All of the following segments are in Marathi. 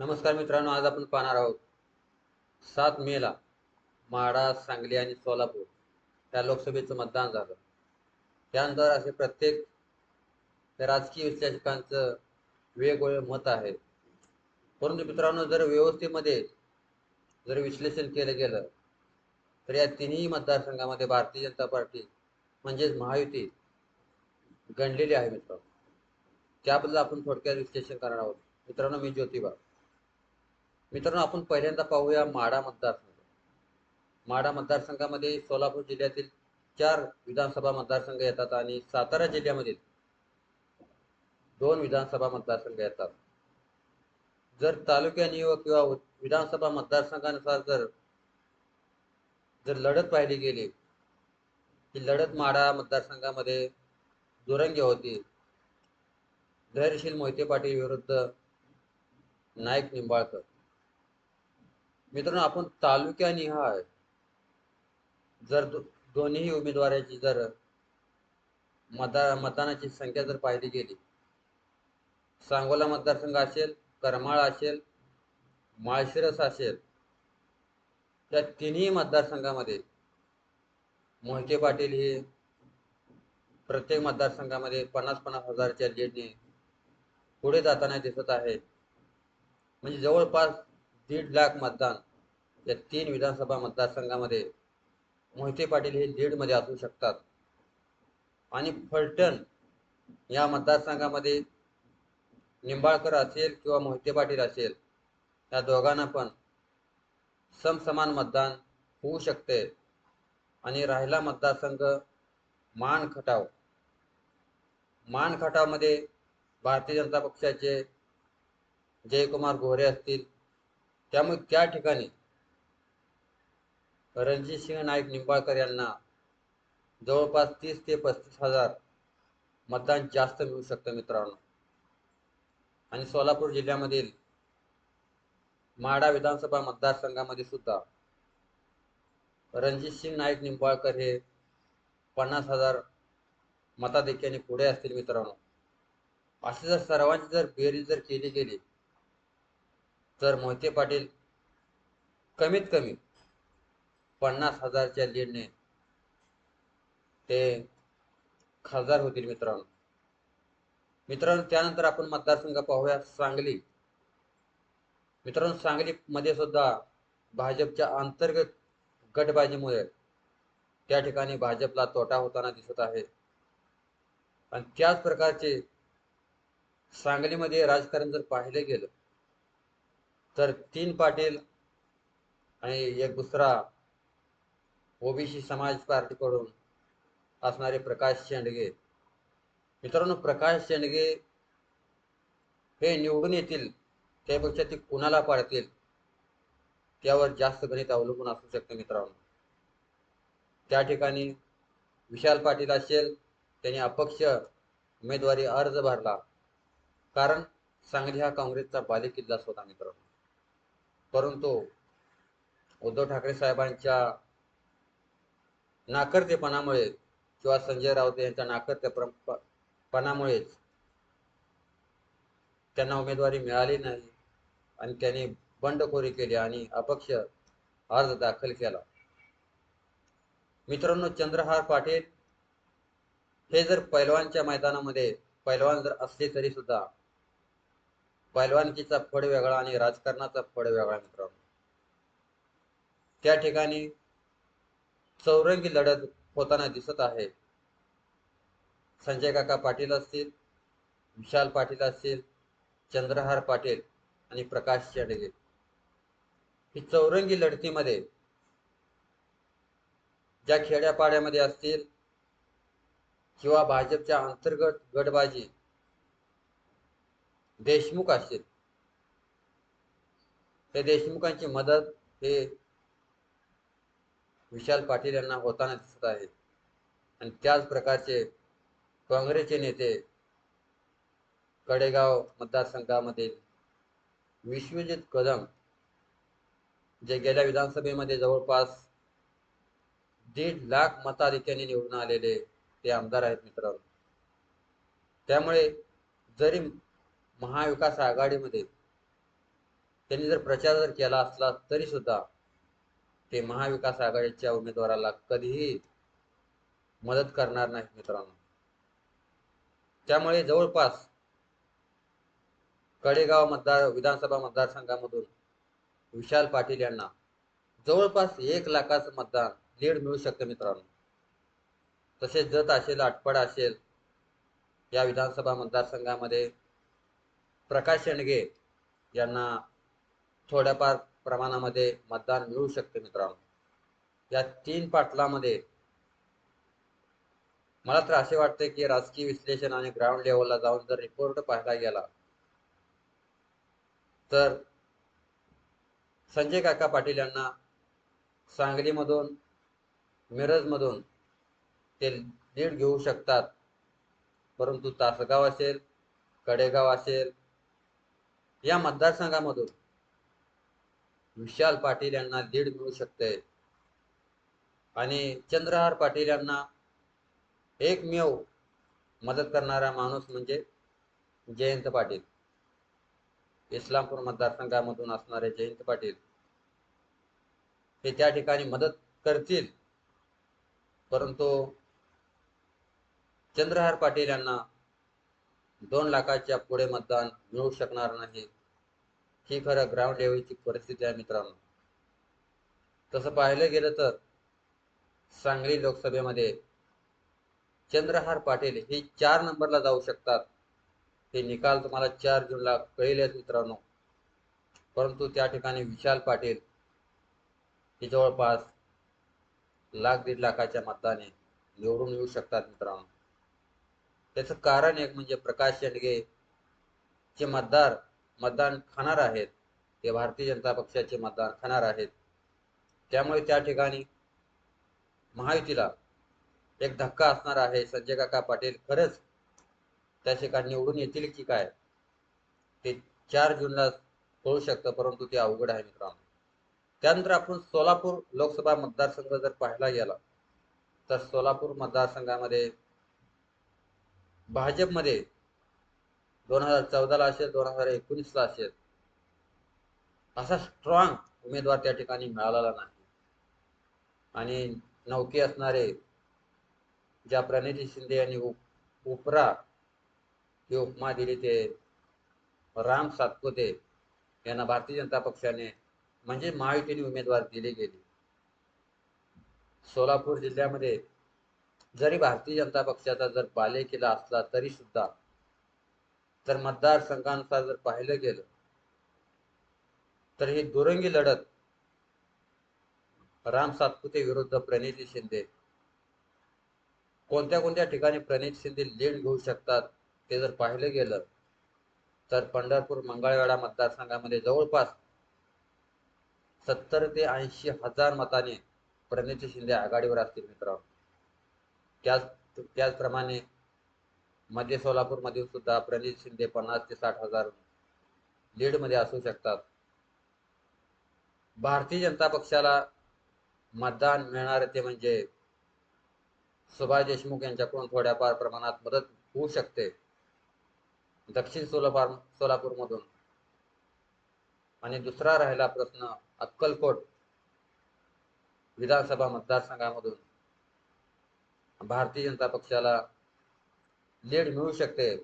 नमस्कार मित्रांनो आज आपण पाहणार आहोत सात मेला माडा सांगली आणि सोलापूर या लोकसभेचं मतदान झालं. त्यानंतर असे प्रत्येक राजकीय विश्लेषकांचं वेगवेगळे मत आहे परंतु मित्रांनो जर व्यवस्थेमध्ये जर विश्लेषण केलं गेलं तर या तिन्ही मतदारसंघामध्ये भारतीय जनता पार्टी म्हणजेच महायुती गणलेली आहे मित्रांनो. त्याबद्दल आपण थोडक्यात विश्लेषण करणार आहोत. मित्रांनो मी ज्योतिबा. मित्रांनो आपण पहिल्यांदा पाहूया माडा मतदारसंघ. माडा मतदारसंघामध्ये सोलापूर जिल्ह्यातील चार विधानसभा मतदारसंघ येतात आणि सातारा जिल्ह्यामधील दोन विधानसभा मतदारसंघ येतात. जर तालुक्याने किंवा विधानसभा मतदारसंघानुसार जर जर लढत पाहिली गेली ती लढत माडा मतदारसंघामध्ये दुरंगी होती. धैर्यशील मोहिते पाटील विरुद्ध नाईक निंबाळकर. मित्रांनो आपण तालुक्यानिहाय जर दो, दोन्ही उमेदवाराची जर मता मतदानाची संख्या जर पाहिली गेली सांगोला मतदारसंघ असेल करमाळ असेल माळशिरस असेल त्या तिन्ही मतदारसंघामध्ये मोहिते पाटील हे प्रत्येक मतदारसंघामध्ये पन्नास पन्नास हजारच्या लीडने पुढे जाताना दिसत आहे. म्हणजे जवळपास दीड लाख मतदान या तीन विधानसभा मतदारसंघामध्ये मोहिते पाटील हे लीडमध्ये असू शकतात. आणि फलटण या मतदारसंघामध्ये निंबाळकर असेल किंवा मोहिते पाटील असेल या दोघांना पण समसमान मतदान होऊ शकते. आणि राहिला मतदारसंघ मान खटाव मान खटावमध्ये भारतीय जनता पक्षाचे जयकुमार गोहरे असतील त्यामुळे त्या ठिकाणी रणजित सिंह नाईक निंबाळकर यांना जवळपास तीस ते पस्तीस हजार मतदान जास्त मिळू शकतं मित्रांनो. आणि सोलापूर जिल्ह्यामधील माडा विधानसभा मतदारसंघामध्ये सुद्धा रणजित सिंह नाईक निंबाळकर हे पन्नास हजार मताधिक्याने पुढे असतील मित्रांनो. असे जर सर्वांची जर बेरीज जर केली गेली तर मोहिते पाटील कमीत कमी पन्नास हजारच्या लीडने ते खासदार होतील मित्रांनो. मित्रांनो त्यानंतर आपण मतदारसंघ पाहूया. सांगली. मित्रांनो सांगलीमध्ये सुद्धा भाजपच्या अंतर्गत गटबाजीमुळे त्या ठिकाणी भाजपला तोटा होताना दिसत आहे. आणि त्याच प्रकारचे सांगलीमध्ये राजकारण जर पाहिलं गेलं तर तीन पाटील आणि एक दुसरा ओबीसी समाज पार्टीकडून असणारे प्रकाश शेंडगे. मित्रांनो प्रकाश शेंडगे हे निवडून येतील त्यापेक्षा ते कुणाला पाडतील त्यावर जास्त गणित अवलंबून असू शकतं मित्रांनो. त्या ठिकाणी विशाल पाटील असेल त्यांनी अपक्ष उमेदवारी अर्ज भरला. कारण सांगली हा काँग्रेसचा बालेकिल्लाच होता मित्रांनो. परंतु उद्धव ठाकरे साहेबांच्या नाकर्तेपणामुळे किंवा संजय राऊत यांच्या नाकर्तेपणामुळेच त्यांना उमेदवारी मिळाली नाही आणि त्यांनी बंडखोरी केली आणि अपक्ष अर्ज दाखल केला. मित्रांनो चंद्रहार पाटील हे जर पैलवानच्या मैदानामध्ये पैलवान जर असले तरी सुद्धा पैलवानकीचा फड वेगळा आणि राजकारणाचा फड वेगळा मित्रांनो त्या ठिकाणी चौरंगी लढत होताना दिसत आहे. संजय काका पाटील असतील विशाल पाटील असतील चंद्रहार पाटील आणि प्रकाश शेडगे. ही चौरंगी लढतीमध्ये ज्या खेड्यापाड्यामध्ये असतील किंवा भाजपच्या अंतर्गत गटबाजी देशमुख असतील. त्या देशमुखांची मदत हे विशाल पाटील यांना होताना दिसत आहे. आणि त्याच प्रकारचे काँग्रेसचे नेते कडेगाव मतदारसंघामध्ये विश्वजित कदम जे गेल्या विधानसभेमध्ये जवळपास दीड लाख मताधिक्याने निवडून आलेले ते आमदार आहेत मित्रांनो. त्यामुळे जरी महाविकास आघाडीमध्ये त्यांनी जर प्रचार जर केला असला तरी सुद्धा ते महाविकास आघाडीच्या उमेदवाराला कधीही मदत करणार नाही मित्रांनो. त्यामुळे जवळपास कडेगाव मतदार विधानसभा मतदारसंघामधून विशाल पाटील यांना जवळपास एक लाखाचं मतदान लीड मिळू शकतं मित्रांनो. तसेच जत असेल आटपाड असेल या विधानसभा मतदारसंघामध्ये प्रकाश शेंडगे यांना थोड्याफार प्रमाणामध्ये मतदान मिळू शकते मित्रांनो. या तीन पाटलामध्ये मला तर असे वाटते की राजकीय विश्लेषण आणि ग्राउंड लेवलला जाऊन जर रिपोर्ट पाहायला गेला तर संजय काका पाटील यांना सांगलीमधून मिरजमधून ते लीड घेऊ शकतात. परंतु तासगाव असेल कडेगाव असेल या मतदारसंघामधून विशाल पाटील यांना लीड मिळू शकते. आणि चंद्रहार पाटील यांना एकमेव मदत करणारा माणूस म्हणजे जयंत पाटील. इस्लामपूर मतदारसंघामधून असणारे जयंत पाटील हे त्या ठिकाणी मदत करतील. परंतु चंद्रहार पाटील यांना दोन लाखाच्या पुढे मतदान मिळू शकणार नाही. ही खरं ग्राउंड लेवलची परिस्थिती आहे मित्रांनो. तसं पाहिलं गेलं तर सांगली लोकसभेमध्ये चंद्रहार पाटील हे चार नंबरला जाऊ शकतात. हे निकाल तुम्हाला चार जूनला कळेलच मित्रांनो. परंतु त्या ठिकाणी विशाल पाटील हे जवळपास लाख दीड लाखाच्या मताने निवडून येऊ शकतात मित्रांनो. त्याचं कारण एक म्हणजे प्रकाश शेंडगे चे मतदार मतदान खाणार आहेत ते भारतीय जनता पक्षाचे मतदान खाणार आहेत. त्यामुळे त्या ठिकाणी महायुतीला एक धक्का असणार आहे. संजय काका पाटील खरंच त्या ठिकाणी निवडून येतील की काय ते चार जूनला कळू शकतं परंतु ते अवघड आहे मित्रांनो. त्यानंतर आपण सोलापूर लोकसभा मतदारसंघ जर पाहायला गेला तर सोलापूर मतदारसंघामध्ये भाजपमध्ये दोन हजार चौदाला असेल दोन हजार एकोणीसला असेल असा स्ट्रॉंग उमेदवार त्या ठिकाणी मिळालेला नाही. आणि नौके असणारे ज्या प्रणिती शिंदे यांनी उपरा ही उपमा दिली ते राम सातपुते यांना भारतीय जनता पक्षाने म्हणजे महायुतीने उमेदवार दिले गेले. सोलापूर जिल्ह्यामध्ये जरी भारतीय जनता पक्षाचा जर पाले केला असला तरी सुद्धा जर मतदारसंघानुसार जर पाहिलं गेलं तर ही दुरंगी लढत राम सातपुते विरुद्ध प्रणिती शिंदे कोणत्या कोणत्या ठिकाणी प्रणित शिंदे लीड घेऊ शकतात ते जर पाहिलं गेलं तर पंढरपूर मंगळवेढा मतदारसंघामध्ये जवळपास सत्तर ते ऐंशी हजार मताने प्रणिती शिंदे आघाडीवर असतील मित्रांनो. त्याच त्याचप्रमाणे मध्य सोलापूरमधील सुद्धा प्रणित शिंदे पन्नास ते साठ हजार लीडमध्ये असू शकतात. भारतीय जनता पक्षाला मतदान मिळणार ते म्हणजे सुभाष देशमुख यांच्याकडून थोड्याफार प्रमाणात मदत होऊ शकते. दक्षिण सोलापूर सोलापूरमधून. आणि दुसरा राहिला प्रश्न अक्कलकोट विधानसभा मतदारसंघामधून. भारतीय जनता पक्षाला लीड मिळू शकते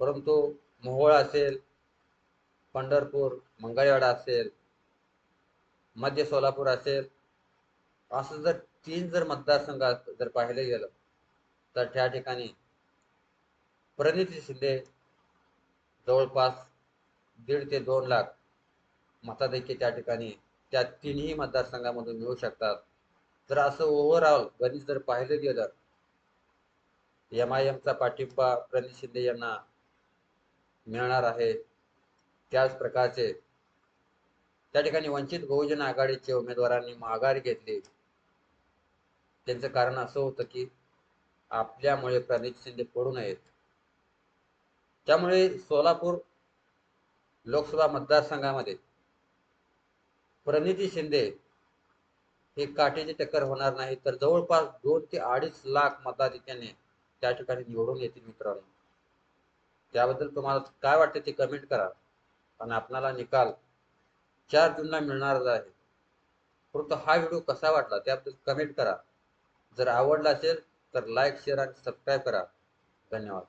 परंतु मोहोळ असेल पंढरपूर मंगळवाडा असेल मध्य सोलापूर असेल असं जर तीन जर मतदारसंघात जर पाहिलं गेलं तर त्या ठिकाणी प्रणिती शिंदे जवळपास दीड ते दोन लाख मताधिक्य त्या ठिकाणी त्या तीनही मतदारसंघामधून मिळू शकतात. जर असं ओव्हरऑल गणित जर पाहिलं गेलं एम आय एमचा पाठिंबा प्रणित शिंदे यांना मिळणार आहे. त्याच प्रकारचे त्या ठिकाणी वंचित बहुजन आघाडीचे उमेदवारांनी माघार घेतली. त्यांचं कारण असं होतं की आपल्यामुळे प्रणित शिंदे पडू नयेत. त्यामुळे सोलापूर लोकसभा मतदारसंघामध्ये प्रणिती शिंदे हे काठीची टक्कर होणार नाही तर जवळपास दोन ते अडीच लाख मताधिक्याने त्या ठिकाणी निवडून येतील मित्रांनो. त्याबद्दल तुम्हाला काय वाटते ते कमेंट करा. आणि आपणाला निकाल चार जूनला मिळणारच आहे. परंतु हा व्हिडिओ कसा वाटला त्याबद्दल कमेंट करा. जर आवडला असेल तर लाईक शेअर आणि सबस्क्राईब करा. धन्यवाद.